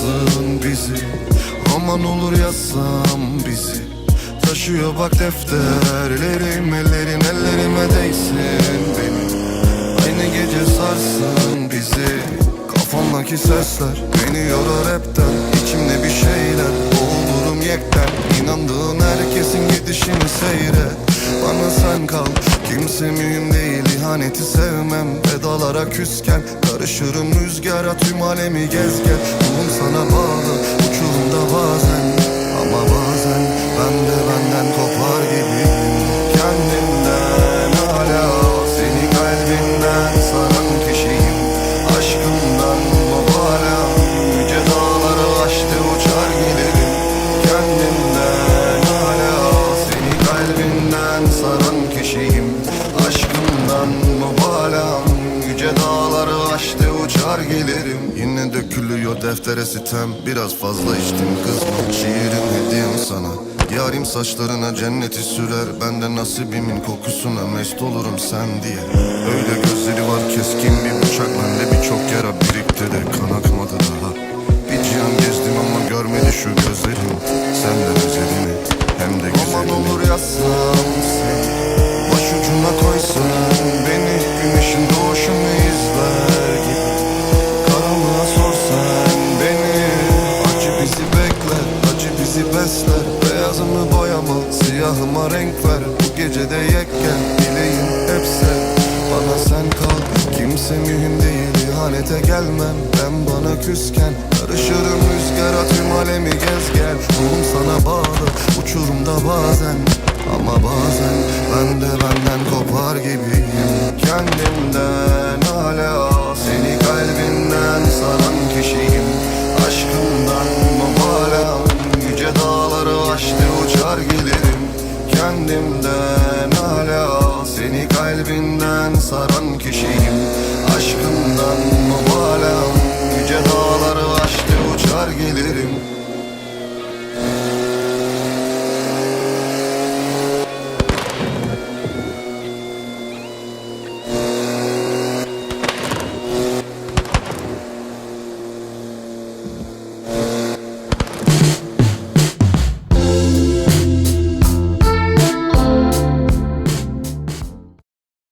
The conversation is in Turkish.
yazsın bizi. Aman olur yazsam bizi. Taşıyor bak defterlerim Ellerin ellerime değsin benim Aynı gece sarsın bizi. Kafamdaki sesler beni yorar hepten. İçimde bir şeyler boğulurum yekten. İnandığın herkesin gidişini seyret. Bana sen kal Kimse mühim değil ihaneti sevmem. Pedalara küsken karışırım rüzgara tüm alemi gez gel. Ruhum sana bağlı gelirim. Yine dökülüyor deftere sitem. Biraz fazla içtim kızma Şiirim hediyem sana. Yarim saçlarına cenneti sürer. Ben de nasibimin kokusuna mest olurum sen diye. Öyle gözleri var keskin bir bıçak. Bende birçok yara birikti besler Beyazımı boyama, siyahıma renk ver. Bu gecede yek gel, dileğim hep sev Bana sen kal, kimse mühim değil ihanete gelmem. Ben bana küsken Karışırım rüzgara tüm alemi gez gel. Ruhum sana bağlı, uçurumda bazen. Ama bazen ben de benden kopar gibiyim Kendimden Kendimden hala seni kalbinden saran kişiyim. Aşkımdan